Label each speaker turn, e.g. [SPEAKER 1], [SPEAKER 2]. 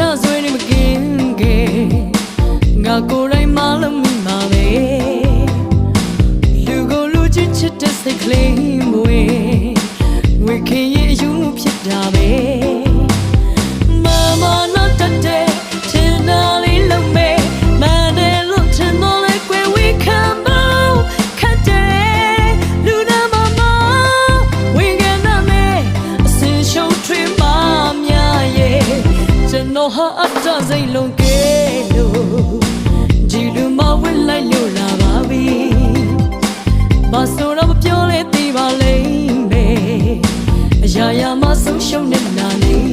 [SPEAKER 1] ကြဆွေးနေမကင်ကဲငါကိုယ်တိုင်းမလို့မိပါလေလူကိုလူချစ်ချစ်တဲ့စိတ်ကလေးမွေဝေခင်ရဲ့အယူဖြစ်တာပဲ ကျွန်တော်ဟာအတစိတ်လုံးကဲလို့ဒီလူမဝင်လိုက်လို့လာပါပြီဘာဆိုတော့မပြောလဲသိပါလိမ့်မယ်အရာရာမဆုံးရှုံးနေတာနေ